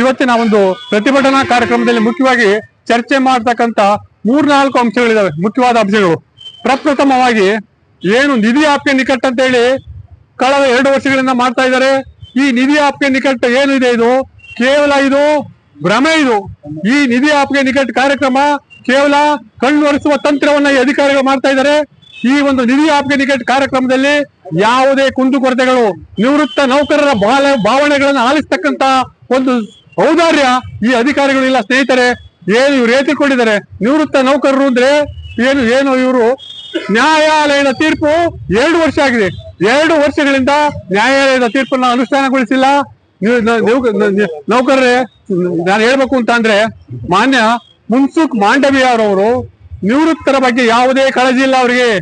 ಇವತ್ತಿನ ಒಂದು ಪ್ರತಿಭಟನಾ ಕಾರ್ಯಕ್ರಮದಲ್ಲಿ ಮುಖ್ಯವಾಗಿ ಚರ್ಚೆ ಮಾಡತಕ್ಕಂತ ಮೂರ್ನಾಲ್ಕು ಅಂಶಗಳಿದಾವೆ, ಮುಖ್ಯವಾದ ಅಂಶಗಳು. ಪ್ರಪ್ರಥಮವಾಗಿ ಏನು ನಿಧಿ ಆಪ್ಗೆ ನಿಕಟ್ ಅಂತ ಹೇಳಿ ಕಳೆದ ಎರಡು ವರ್ಷಗಳಿಂದ ಮಾಡ್ತಾ ಇದ್ದಾರೆ. ಈ ನಿಧಿ ಆಪ್ಗೆ ನಿಕಟ್ ಏನಿದೆ ಇದು ಕೇವಲ ಇದು ಭ್ರಮೆ ಇದು. ಈ ನಿಧಿ ಆಪ್ಗೆ ನಿಕಟ್ ಕಾರ್ಯಕ್ರಮ ಕೇವಲ ಕಣ್ಣೊರೆಸುವ ತಂತ್ರವನ್ನ ಈ ಅಧಿಕಾರಿಗಳು ಮಾಡ್ತಾ ಇದ್ದಾರೆ. ಈ ಒಂದು ನಿಧಿ ಆಪ್ಗೆ ನಿಕಟ್ ಕಾರ್ಯಕ್ರಮದಲ್ಲಿ ಯಾವುದೇ ಕುಂದುಕೊರತೆಗಳು, ನಿವೃತ್ತ ನೌಕರರ ಭಾವನೆಗಳನ್ನು ಆಲಿಸ್ತಕ್ಕಂತ ಒಂದು ಔದಾರ್ಯ ಈ ಅಧಿಕಾರಿಗಳಿಲ್ಲ ಸ್ನೇಹಿತರೆ, ಏನು ಇವ್ರು ಎತ್ತಿಕೊಂಡಿದ್ದಾರೆ? ನಿವೃತ್ತ ನೌಕರರು ಅಂದ್ರೆ ಏನು ಏನು ಇವರು? ನ್ಯಾಯಾಲಯದ ತೀರ್ಪು ಎರಡು ವರ್ಷ ಆಗಿದೆ. ಎರಡು ವರ್ಷಗಳಿಂದ ನ್ಯಾಯಾಲಯದ ತೀರ್ಪನ್ನ ಅನುಷ್ಠಾನಗೊಳಿಸಿಲ್ಲ. ನೌಕರರೇ, ನಾನು ಹೇಳ್ಬೇಕು ಅಂತ ಅಂದ್ರೆ, ಮಾನ್ಯ ಮುನ್ಸುಖ್ ಮಾಂಡವಿಯಾರ್ ಅವರು ನಿವೃತ್ತರ ಬಗ್ಗೆ ಯಾವುದೇ ಕಾಳಜಿ ಇಲ್ಲ ಅವರಿಗೆ.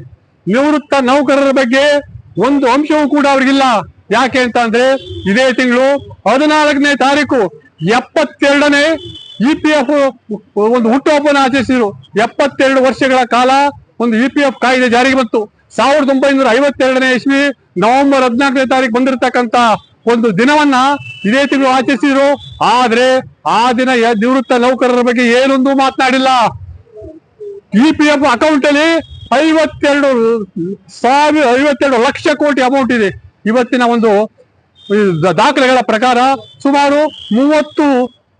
ನಿವೃತ್ತ ನೌಕರರ ಬಗ್ಗೆ ಒಂದು ಅಂಶವೂ ಕೂಡ ಅವ್ರಿಗಿಲ್ಲ. ಯಾಕೆ ಅಂತ ಅಂದ್ರೆ, ಇದೇ ತಿಂಗಳು ಹದಿನಾಲ್ಕನೇ ತಾರೀಕು ಎಪ್ಪತ್ತೆರಡನೇ ಇ ಪಿ ಎಫ್ ಒಂದು ಹುಟ್ಟುಹಬ್ಬನ ಆಚರಿಸಿದ್ರು. ಎಪ್ಪತ್ತೆರಡು ವರ್ಷಗಳ ಕಾಲ ಒಂದು ಇ ಪಿ ಎಫ್ ಕಾಯ್ದೆ ಜಾರಿಗೆ ಬಂತು. ಸಾವಿರದ ಒಂಬೈನೂರ ಐವತ್ತೆರಡನೇ ಇಸ್ವಿ ನವೆಂಬರ್ ಹದಿನಾಲ್ಕನೇ ತಾರೀಕು ಬಂದಿರತಕ್ಕಂತ ಒಂದು ದಿನವನ್ನ ಇದೇ ತಿಂಗಳು ಆಚರಿಸಿದ್ರು. ಆದ್ರೆ ಆ ದಿನ ನಿವೃತ್ತ ನೌಕರರ ಬಗ್ಗೆ ಏನೊಂದು ಮಾತನಾಡಿಲ್ಲ. ಇ ಪಿ ಎಫ್ ಅಕೌಂಟ್ ಅಲ್ಲಿ ಐವತ್ತೆರಡು ಸಾವಿರ ಐವತ್ತೆರಡು ಲಕ್ಷ ಕೋಟಿ ಅಮೌಂಟ್ ಇದೆ. ಇವತ್ತಿನ ಒಂದು ದಾಖಲೆಗಳ ಪ್ರಕಾರ ಸುಮಾರು ಮೂವತ್ತು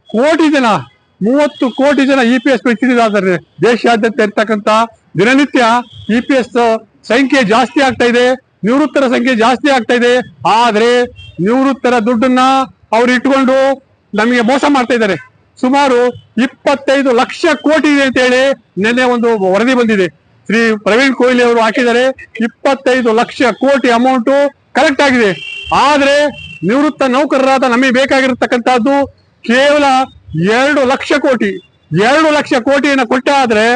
ಕೋಟಿ ಜನ, ಮೂವತ್ತು ಕೋಟಿ ಜನ ಇ ಪಿ ಎಸ್ ವ್ಯಕ್ತಿಗಳಾದರೆ ದೇಶಾದ್ಯಂತ ಇರ್ತಕ್ಕಂಥ ದಿನನಿತ್ಯ ಇ ಪಿ ಎಸ್ ಸಂಖ್ಯೆ ಜಾಸ್ತಿ ಆಗ್ತಾ ಇದೆ, ನಿವೃತ್ತರ ಸಂಖ್ಯೆ ಜಾಸ್ತಿ ಆಗ್ತಾ ಇದೆ. ಆದ್ರೆ ನಿವೃತ್ತರ ದುಡ್ಡನ್ನ ಅವ್ರು ಇಟ್ಕೊಂಡು ನಮಗೆ ಮೋಸ ಮಾಡ್ತಾ ಇದ್ದಾರೆ. ಸುಮಾರು ಇಪ್ಪತ್ತೈದು ಲಕ್ಷ ಕೋಟಿ ಇದೆ ಅಂತ ಹೇಳಿ ನಿನ್ನೆ ಒಂದು ವರದಿ ಬಂದಿದೆ. ಶ್ರೀ ಪ್ರವೀಣ್ ಕೊಹ್ಲಿ ಅವರು ಹಾಕಿದ್ದಾರೆ. ಇಪ್ಪತ್ತೈದು ಲಕ್ಷ ಕೋಟಿ ಅಮೌಂಟ್ ಕರೆಕ್ಟ್ ಆಗಿದೆ. ಆದ್ರೆ ನಿವೃತ್ತ ನೌಕರರಾದ ನಮಗೆ ಬೇಕಾಗಿರತಕ್ಕಂಥದ್ದು ಕೇವಲ ಎರಡು ಲಕ್ಷ ಕೋಟಿ. ಎರಡು ಲಕ್ಷ ಕೋಟಿಯನ್ನ ಕೊಟ್ಟ ಆದ್ರೆ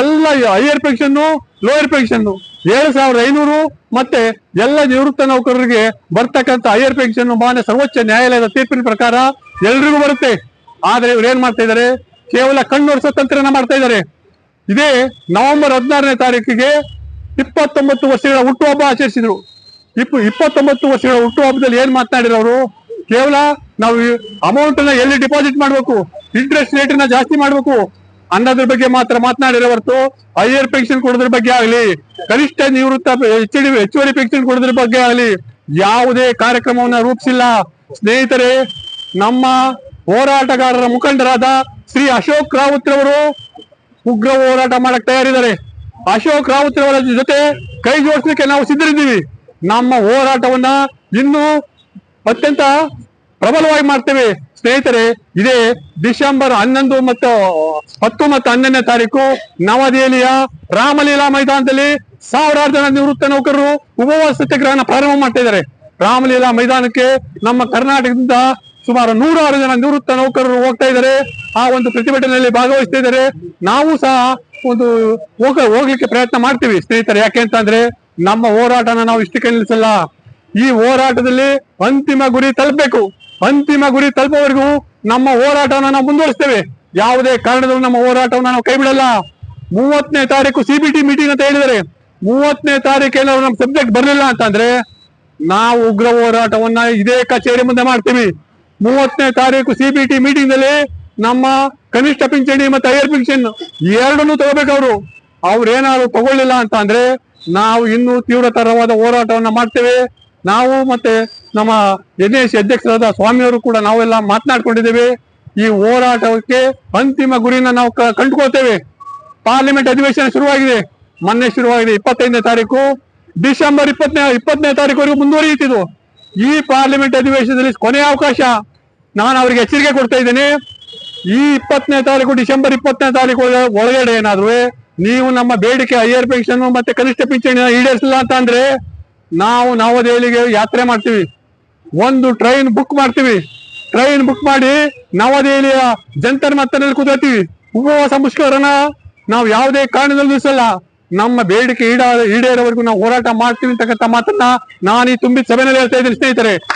ಎಲ್ಲ ಹೈಯರ್ ಪೆನ್ಷನ್ ಲೋಯರ್ ಪೆನ್ಷನ್ ಏಳು ಸಾವಿರದ ಐನೂರು ಮತ್ತೆ ಎಲ್ಲ ನಿವೃತ್ತ ನೌಕರರಿಗೆ ಬರ್ತಕ್ಕಂಥ ಹೈಯರ್ ಪೆನ್ಷನ್ ಮಾನ್ಯ ಸರ್ವೋಚ್ಚ ನ್ಯಾಯಾಲಯದ ತೀರ್ಪಿನ ಪ್ರಕಾರ ಎಲ್ರಿಗೂ ಬರುತ್ತೆ. ಆದ್ರೆ ಇವ್ರು ಏನ್ ಮಾಡ್ತಾ ಇದ್ದಾರೆ ಕೇವಲ ಕಣ್ಣೊರೆಸೋ ತಂತ್ರನ ಮಾಡ್ತಾ ಇದ್ದಾರೆ ಇದೇ ನವೆಂಬರ್ ಹದಿನಾರನೇ ತಾರೀಕಿಗೆ ಇಪ್ಪತ್ತೊಂಬತ್ತು ವರ್ಷಗಳ ಹುಟ್ಟುಹಬ್ಬ ಆಚರಿಸಿದ್ರು. ಇಪ್ಪ ಇಪ್ಪತ್ತೊಂಬತ್ತು ವರ್ಷಗಳ ಹುಟ್ಟುಹಬ್ಬದಲ್ಲಿ ಏನ್ ಮಾತನಾಡಿರೋರು ಕೇವಲ ನಾವು ಅಮೌಂಟ್ನ ಎಲ್ಲಿ ಡಿಪಾಸಿಟ್ ಮಾಡಬೇಕು? ಇಂಟ್ರೆಸ್ಟ್ ರೇಟ್ನ ಜಾಸ್ತಿ ಮಾಡಬೇಕು? ಅನ್ನೋದ್ರ ಬಗ್ಗೆ ಮಾತ್ರ ಮಾತನಾಡಿರೋ ಹೊರತು ಹೈಯರ್ ಪೆನ್ಷನ್ ಕೊಡೋದ್ರ ಬಗ್ಗೆ ಆಗಲಿ, ಕನಿಷ್ಠ ನಿವೃತ್ತ ಎಚ್ ಡಿ ಹೆಚ್ಚುವರಿ ಪೆನ್ಷನ್ ಕೊಡೋದ್ರ ಬಗ್ಗೆ ಆಗಲಿ, ಯಾವುದೇ ಕಾರ್ಯಕ್ರಮವನ್ನ ರೂಪಿಸಿಲ್ಲ. ಸ್ನೇಹಿತರೆ, ನಮ್ಮ ಹೋರಾಟಗಾರರ ಮುಖಂಡರಾದ ಶ್ರೀ ಅಶೋಕ್ ರಾವತ್ ರವರು ಉಗ್ರ ಹೋರಾಟ ಮಾಡಕ್ ತಯಾರಿದ್ದಾರೆ. ಅಶೋಕ್ ರಾವತ್ ರವರ ಜೊತೆ ಕೈ ಜೋಡಿಸ್ಲಿಕ್ಕೆ ನಾವು ಸಿದ್ಧರಿದ್ದೀವಿ. ನಮ್ಮ ಹೋರಾಟವನ್ನ ಇನ್ನೂ ಅತ್ಯಂತ ಪ್ರಬಲವಾಗಿ ಮಾಡ್ತೇವೆ. ಸ್ನೇಹಿತರೆ, ಇದೇ ಡಿಸೆಂಬರ್ ಹನ್ನೊಂದು ಮತ್ತು ಹತ್ತು ಮತ್ತು ಹನ್ನೊಂದನೇ ತಾರೀಕು ನವದೆಹಲಿಯ ರಾಮಲೀಲಾ ಮೈದಾನದಲ್ಲಿ ಸಾವಿರಾರು ಜನ ನಿವೃತ್ತ ನೌಕರರು ಉಪವಾಸ ಸತ್ಯಾಗ್ರಹನ ಪ್ರಾರಂಭ ಮಾಡ್ತಾ ಇದ್ದಾರೆ. ರಾಮಲೀಲಾ ಮೈದಾನಕ್ಕೆ ನಮ್ಮ ಕರ್ನಾಟಕದಿಂದ ಸುಮಾರು ನೂರಾರು ಜನ ನಿವೃತ್ತ ನೌಕರರು ಹೋಗ್ತಾ ಇದ್ದಾರೆ. ಆ ಒಂದು ಪ್ರತಿಭಟನೆಯಲ್ಲಿ ಭಾಗವಹಿಸ್ತಾ ನಾವು ಸಹ ಒಂದು ಹೋಗ, ಹೋಗ್ಲಿಕ್ಕೆ ಪ್ರಯತ್ನ ಮಾಡ್ತೀವಿ. ಸ್ನೇಹಿತರೆ, ಯಾಕೆ ಅಂತಂದ್ರೆ ನಮ್ಮ ಹೋರಾಟನ ನಾವು ಇಷ್ಟಕ್ಕೆ ನಿಲ್ಲಿಸಲ್ಲ. ಈ ಹೋರಾಟದಲ್ಲಿ ಅಂತಿಮ ಗುರಿ ತಲುಪಬೇಕು. ಅಂತಿಮ ಗುರಿ ತಲುಪುವವರೆಗೂ ನಮ್ಮ ಹೋರಾಟವನ್ನು ನಾವು ಮುಂದುವರಿಸ್ತೇವೆ. ಯಾವುದೇ ಕಾರಣದಲ್ಲೂ ನಮ್ಮ ಹೋರಾಟವನ್ನು ನಾವು ಕೈ ಬಿಡಲ್ಲ ಮೂವತ್ತನೇ ತಾರೀಕು ಸಿಬಿಟಿ ಮೀಟಿಂಗ್ ಅಂತ ಹೇಳಿದರೆ ಮೂವತ್ತನೇ ತಾರೀಕು ನಮ್ಮ ಸಬ್ಜೆಕ್ಟ್ ಬರಲಿಲ್ಲ ಅಂತಂದ್ರೆ ನಾವು ಉಗ್ರ ಹೋರಾಟವನ್ನ ಇದೇ ಕಚೇರಿ ಮುಂದೆ ಮಾಡ್ತೀವಿ. ಮೂವತ್ತನೇ ತಾರೀಕು ಸಿಬಿಟಿ ಮೀಟಿಂಗ್ನಲ್ಲಿ ನಮ್ಮ ಕನಿಷ್ಠ ಪಿಂಚಣಿ ಮತ್ತೆ ಹೈಯರ್ ಪಿಂಚಣಿ ಎರಡನ್ನೂ ತಗೋಬೇಕು ಅವರು. ಅವ್ರು ತಗೊಳ್ಳಿಲ್ಲ ಅಂತ ಅಂದ್ರೆ ನಾವು ಇನ್ನೂ ತೀವ್ರತರವಾದ ಹೋರಾಟವನ್ನು ಮಾಡ್ತೇವೆ. ನಾವು ಮತ್ತೆ ನಮ್ಮ ಎನ್ ಎಸ್ ಅಧ್ಯಕ್ಷರಾದ ಸ್ವಾಮಿಯವರು ಕೂಡ ನಾವೆಲ್ಲ ಮಾತನಾಡ್ಕೊಂಡಿದ್ದೇವೆ. ಈ ಹೋರಾಟಕ್ಕೆ ಅಂತಿಮ ಗುರಿನ ನಾವು ಕಂಡುಕೊಳ್ತೇವೆ. ಪಾರ್ಲಿಮೆಂಟ್ ಅಧಿವೇಶನ ಶುರುವಾಗಿದೆ. ಮೊನ್ನೆ ಶುರುವಾಗಿದೆ ಇಪ್ಪತ್ತೈದನೇ ತಾರೀಕು. ಡಿಸೆಂಬರ್ ಇಪ್ಪತ್ತನೇ ಇಪ್ಪತ್ತನೇ ತಾರೀಕುವರೆಗೂ ಮುಂದುವರಿಯುತ್ತಿದ್ದು. ಈ ಪಾರ್ಲಿಮೆಂಟ್ ಅಧಿವೇಶನದಲ್ಲಿ ಕೊನೆಯ ಅವಕಾಶ ನಾನು ಅವರಿಗೆ ಎಚ್ಚರಿಕೆ ಕೊಡ್ತಾ ಇದ್ದೇನೆ. ಈ ಇಪ್ಪತ್ತನೇ ತಾರೀಕು, ಡಿಸೆಂಬರ್ ಇಪ್ಪತ್ತನೇ ತಾರೀಕು ಒಳ- ಒಳಗಡೆ ಏನಾದ್ರು ನೀವು ನಮ್ಮ ಬೇಡಿಕೆ ಹೈಯರ್ ಪೆನ್ಷನ್ ಮತ್ತೆ ಕನಿಷ್ಠ ಪಿಂಚಣಿ ಈಡೇರಿಸಿಲ್ಲ ಅಂತ ಅಂದ್ರೆ ನಾವು ನವದೆಹಲಿಗೆ ಯಾತ್ರೆ ಮಾಡ್ತೀವಿ. ಒಂದು ಟ್ರೈನ್ ಬುಕ್ ಮಾಡ್ತೀವಿ. ಟ್ರೈನ್ ಬುಕ್ ಮಾಡಿ ನವದೆಹಲಿಯ ಜಂತರ್ ಮತ್ತನಲ್ಲಿ ಕುದರ್ತೀವಿ. ಉಪವಾಸ ಮುಷ್ಕರನ ನಾವು ಯಾವುದೇ ಕಾರಣದಲ್ಲಿ ನಿಲ್ಲಿಸಲ್ಲ. ನಮ್ಮ ಬೇಡಿಕೆ ಈಡ ಈಡೇರೋವರೆಗೂ ನಾವು ಹೋರಾಟ ಮಾಡ್ತೀವಿ ಅಂತಕ್ಕಂಥ ಮಾತನ್ನ ನಾನು ಈ ತುಂಬಿ ಸಭೆಯಲ್ಲಿ ಹೇಳ್ತಾ ಇದ್ದೀನಿ ಸ್ನೇಹಿತರೆ.